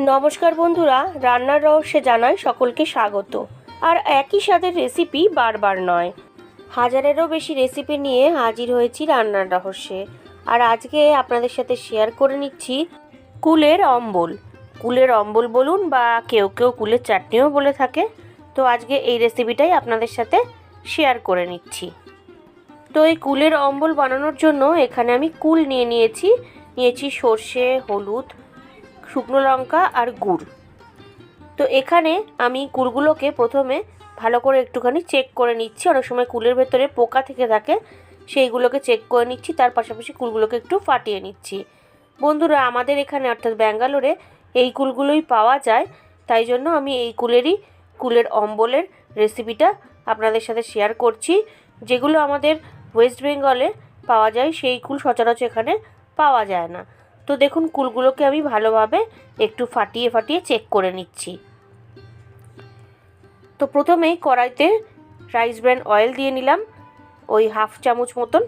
নমস্কার বন্ধুরা, রান্নার রহস্যে জানাই সকলকে স্বাগত। আর একই স্বাদের রেসিপি বারবার নয়। হাজারেরও বেশি রেসিপি নিয়ে হাজির হয়েছি রান্নার রহস্যে। আর আজকে আপনাদের সাথে শেয়ার করে নিচ্ছি কুলের অম্বল। কুলের অম্বল বলুন বা কেউ কেউ কুলের চাটনিও বলে থাকে। তো আজকে এই রেসিপিটাই আপনাদের সাথে শেয়ার করে নিচ্ছি। তো এই কুলের অম্বল বানানোর জন্য এখানে আমি কুল নিয়ে নিয়েছি। নিয়েছি সর্ষে, হলুদ শুকনো লঙ্কা আর গুড়। তো এখানে আমি কুলগুলোকে প্রথমে ভালো করে একটুখানি চেক করে নিচ্ছি। অনেক সময় কুলের ভেতরে পোকা থেকে থাকে, সেইগুলোকে চেক করে নিচ্ছি। তার পাশাপাশি কুলগুলোকে একটু ফাটিয়ে নিচ্ছি। বন্ধুরা, আমাদের এখানে অর্থাৎ ব্যাঙ্গালোরে এই কুলগুলোই পাওয়া যায়। তাই জন্য আমি এই কুলেরই, কুলের অম্বলের রেসিপিটা আপনাদের সাথে শেয়ার করছি। যেগুলো আমাদের ওয়েস্ট বেঙ্গলে পাওয়া যায়, সেই কুল সচরাচর এখানে পাওয়া যায় না। তো দেখুন কুলগুলোকে আমি ভালোভাবে একটু ফাটিয়ে ফাটিয়ে চেক করে নিচ্ছি। তো প্রথমেই কড়াইতে রাইস ব্র্যান্ড অয়েল দিয়ে নিলাম, ওই হাফ চামচ মতন।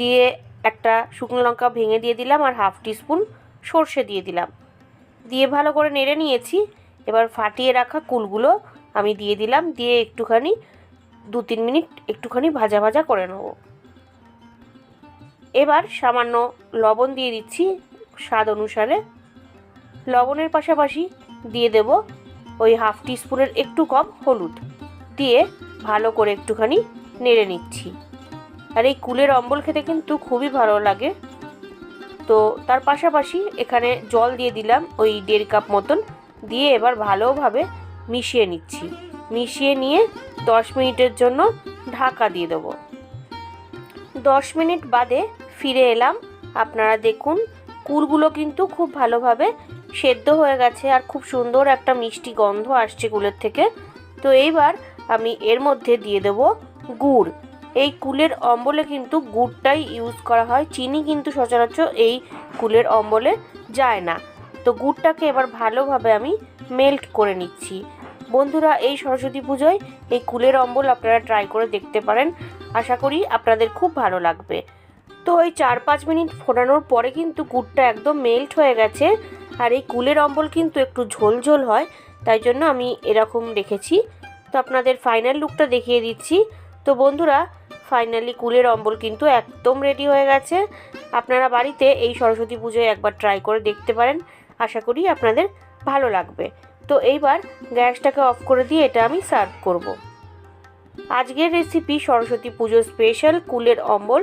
দিয়ে একটা শুকনো লঙ্কা ভেঙে দিয়ে দিলাম আর হাফ টিস্পুন সর্ষে দিয়ে দিলাম। দিয়ে ভালো করে নেড়ে নিয়েছি, এবার ফাটিয়ে রাখা কুলগুলো আমি দিয়ে দিলাম, দিয়ে একটুখানি, দু তিন মিনিট একটুখানি ভাজা ভাজা করে নেব। এবার সামান্য লবণ দিয়ে দিচ্ছি স্বাদ অনুসারে লবণের পাশাপাশি দিয়ে দেব ওই হাফ টিস্পুনের একটু কম হলুদ। দিয়ে ভালো করে একটুখানি নেড়ে নিচ্ছি। আর এই কুলের অম্বল খেতে কিন্তু খুবই ভালো লাগে। তো তার পাশাপাশি এখানে জল দিয়ে দিলাম ওই দেড় কাপ মতন। দিয়ে এবার ভালোভাবে মিশিয়ে নিচ্ছি। মিশিয়ে নিয়ে দশ মিনিটের জন্য ঢাকা দিয়ে দেবো। দশ মিনিট বাদে ফিরে এলাম। আপনারা দেখুন কুলগুলো কিন্তু খুব ভালোভাবে সেদ্ধ হয়ে গেছে আর খুব সুন্দর একটা মিষ্টি গন্ধ আসছে কুলের থেকে। তো এইবার আমি এর মধ্যে দিয়ে দেব গুড়। এই কুলের অম্বলে কিন্তু গুড়টাই ইউজ করা হয়। চিনি কিন্তু সচরাচর এই কুলের অম্বলে যায় না। তো গুড়টাকে এবার ভালোভাবে আমি মেল্ট করে নিচ্ছি। বন্ধুরা, এই সরস্বতী পুজোয় এই কুলের অম্বল আপনারা ট্রাই করে দেখতে পারেন। আশা করি আপনাদের খুব ভালো লাগবে। তো ওই চার পাঁচ মিনিট ফোটানোর পরে কিন্তু গুড়টা একদম মেল্ট হয়ে গেছে। আর এই কুলের অম্বল কিন্তু একটু ঝোল ঝোল হয়, তাই জন্য আমি এরকম রেখেছি। তো আপনাদের ফাইনাল লুকটা দেখিয়ে দিচ্ছি। তো বন্ধুরা ফাইনালি কুলের অম্বল কিন্তু একদম রেডি হয়ে গেছে। আপনারা বাড়িতে এই সরস্বতী পুজোয় একবার ট্রাই করে দেখতে পারেন। আশা করি আপনাদের ভালো লাগবে। তো এইবার গ্যাসটাকে অফ করে দিয়ে এটা আমি সার্ভ করব। আজকের রেসিপি সরস্বতী পুজো স্পেশাল কুলের অম্বল।